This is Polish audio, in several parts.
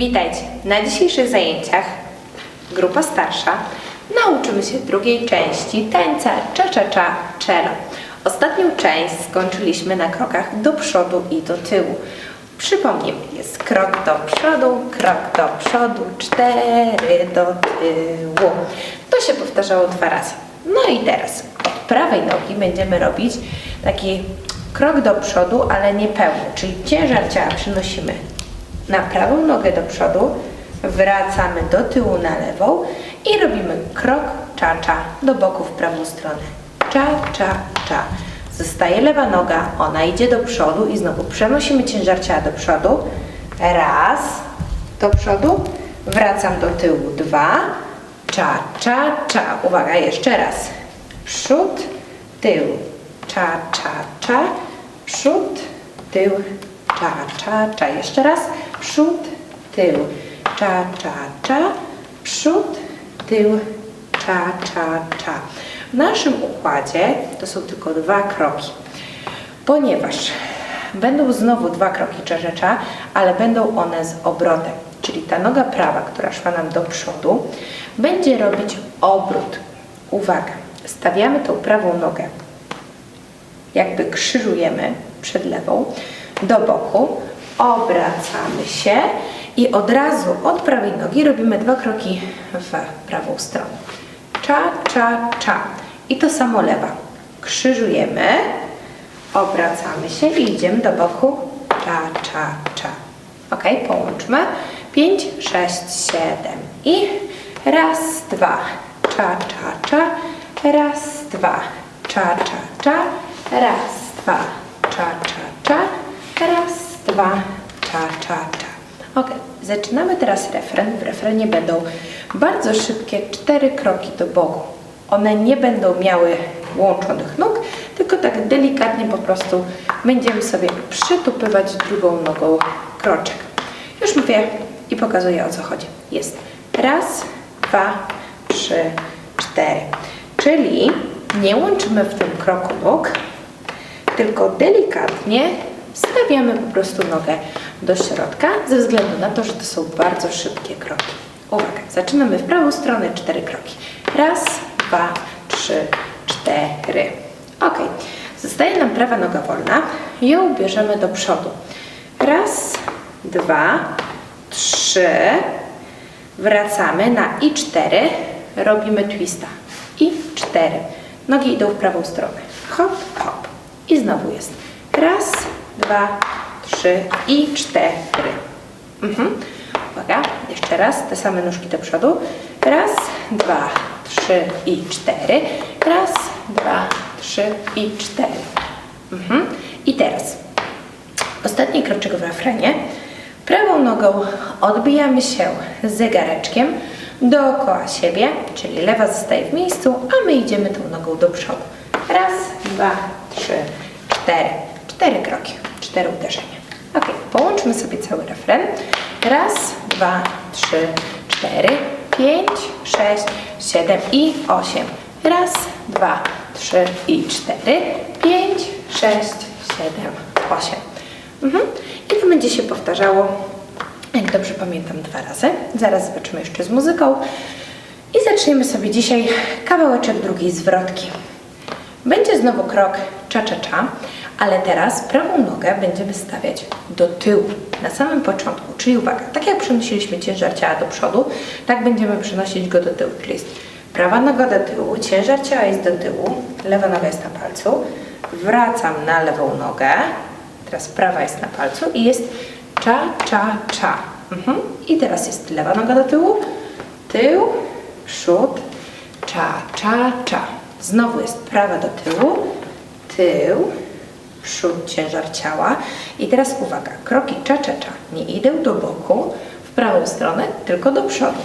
Witajcie! Na dzisiejszych zajęciach grupa starsza nauczymy się drugiej części tańca cha-cha-cha cello. Ostatnią część skończyliśmy na krokach do przodu i do tyłu. Przypomnijmy, jest krok do przodu, krok do przodu, cztery do tyłu. To się powtarzało dwa razy. No i teraz od prawej nogi będziemy robić taki krok do przodu, ale nie pełny, czyli ciężar ciała przynosimy na prawą nogę do przodu, wracamy do tyłu na lewą i robimy krok cza-cza do boku w prawą stronę. Cza-cza-cza. Zostaje lewa noga, ona idzie do przodu i znowu przenosimy ciężar ciała do przodu. Raz, do przodu, wracam do tyłu. Dwa, cza-cza-cza. Uwaga, jeszcze raz. Przód, tył, cza-cza-cza, przód, tył, cza, cza, cza. Jeszcze raz. Przód, tył, cza, cza, cza. Przód, tył, cza, cza, cza. W naszym układzie to są tylko dwa kroki, ponieważ będą znowu dwa kroki cza, cza, cza, ale będą one z obrotem. Czyli ta noga prawa, która szła nam do przodu, będzie robić obrót. Uwaga, stawiamy tą prawą nogę jakby krzyżujemy przed lewą do boku, obracamy się i od razu od prawej nogi robimy dwa kroki w prawą stronę. Cza, cza, cza. I to samo lewa. Krzyżujemy, obracamy się i idziemy do boku. Cza, cza, cza. Ok, połączmy. 5, 6, 7 i raz, dwa. Cza, cza, cza. Raz, dwa. Cza, cza, cza. Raz, dwa. Cza, cza, cza. Raz, dwa. Cza, cza, cza. Ok, zaczynamy teraz refren. W refrenie będą bardzo szybkie cztery kroki do boku. One nie będą miały łączonych nóg, tylko tak delikatnie po prostu będziemy sobie przytupywać drugą nogą kroczek. Już mówię i pokazuję o co chodzi. Jest raz, dwa, trzy, cztery. Czyli nie łączymy w tym kroku nóg, tylko delikatnie stawiamy po prostu nogę do środka, ze względu na to, że to są bardzo szybkie kroki. Uwaga, zaczynamy w prawą stronę, cztery kroki. Raz, dwa, trzy, cztery. Ok, zostaje nam prawa noga wolna. Ją bierzemy do przodu. Raz, dwa, trzy. Wracamy na i cztery. Robimy twista. I cztery. Nogi idą w prawą stronę. Hop, hop. I znowu jest. Raz, dwa, trzy i cztery. Mhm. Uwaga, jeszcze raz, te same nóżki do przodu. Raz, dwa, trzy i cztery. Raz, dwa, trzy i cztery. Mhm. I teraz ostatni kroczek w refrenie. Prawą nogą odbijamy się zegareczkiem dookoła siebie, czyli lewa zostaje w miejscu, a my idziemy tą nogą do przodu. Raz, dwa, trzy, cztery. Cztery kroki, cztery uderzenia. Ok, połączmy sobie cały refren. Raz, dwa, trzy, cztery, pięć, sześć, siedem i osiem. Raz, dwa, trzy i cztery, pięć, sześć, siedem, osiem. Mhm. I to będzie się powtarzało, jak dobrze pamiętam, dwa razy. Zaraz zobaczymy jeszcze z muzyką. I zaczniemy sobie dzisiaj kawałeczek drugiej zwrotki. Będzie znowu krok cza-cza-cza, ale teraz prawą nogę będziemy stawiać do tyłu, na samym początku. Czyli uwaga, tak jak przenosiliśmy ciężar ciała do przodu, tak będziemy przenosić go do tyłu. Czyli jest prawa noga do tyłu, ciężar ciała jest do tyłu, lewa noga jest na palcu, wracam na lewą nogę, teraz prawa jest na palcu i jest cza-cza-cza. Mhm. I teraz jest lewa noga do tyłu, tył, przód, cza, cza, cza. Znowu jest prawa do tyłu, tył, przód, ciężar ciała. I teraz uwaga, kroki cza, cza, cza. Nie idę do boku, w prawą stronę, tylko do przodu.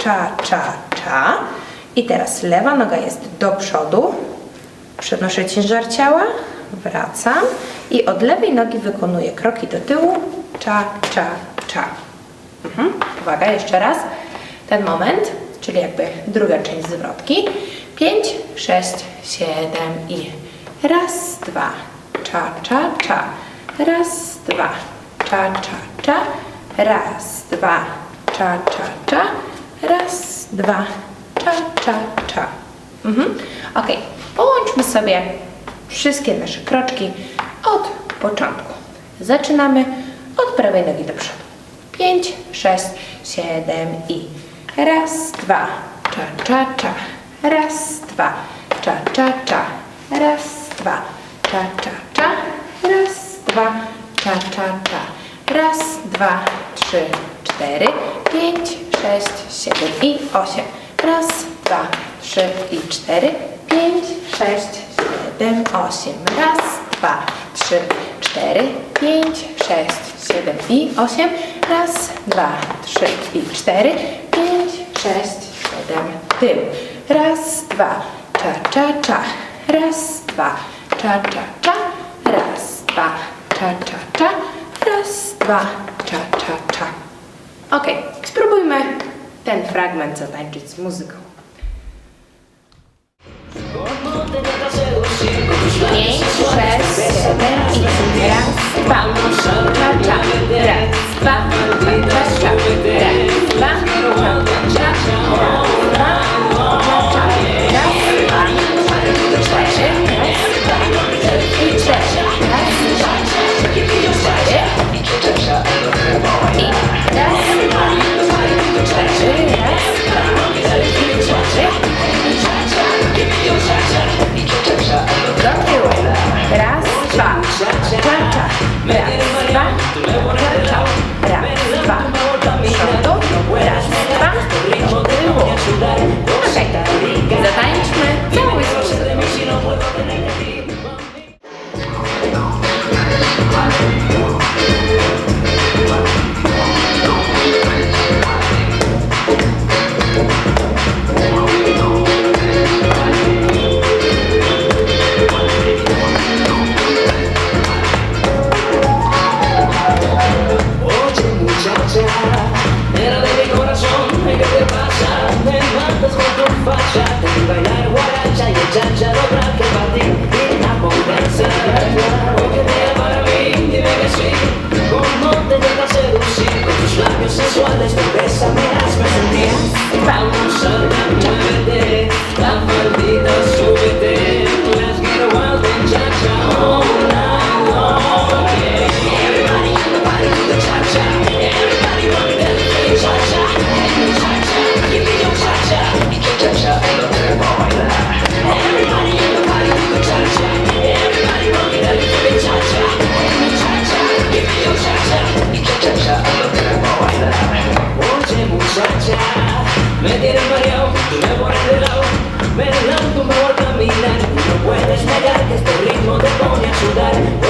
Cza, cza, cza. I teraz lewa noga jest do przodu, przenoszę ciężar ciała, wracam i od lewej nogi wykonuję kroki do tyłu, cza, cza, cza. Mhm. Uwaga, jeszcze raz. Ten moment, czyli jakby druga część zwrotki. 5, 6, 7 i raz, dwa, cza, cza, cza. Raz, dwa, cza, cza, cza. Raz, dwa, cza, cza, cza. Raz, dwa, cza, cza, cza. Mhm. Ok, połączmy sobie wszystkie nasze kroczki od początku. Zaczynamy od prawej nogi do przodu. 5, 6, 7 i raz, dwa, cza, cza, cza. Raz, dwa, cza, cza, cza. Raz, dwa, cza, cza, cza. Raz, dwa, cza, cza, cza. Raz, dwa, trzy, cztery, pięć, sześć, siedem i osiem. Raz, dwa, trzy i cztery, pięć, sześć, siedem, osiem. Raz, dwa, trzy, cztery, pięć, sześć, siedem i osiem. Raz, dwa, trzy i cztery, pięć, sześć, siedem, tył. Raz, dwa, cza, cza, cza. Raz, dwa, cza, cza, cza. Raz, dwa, cza, cza, cza. Raz, dwa, cza, cza, cza. Ok, spróbujmy ten fragment zatańczyć z muzyką. Pięć, sześć, siedem i raz, dwa, cza, cza, raz, Valeu! Me tienes mareado, tú me pones de lado. Me me vuelvo a caminar. No puedes negar que este ritmo te pone a sudar.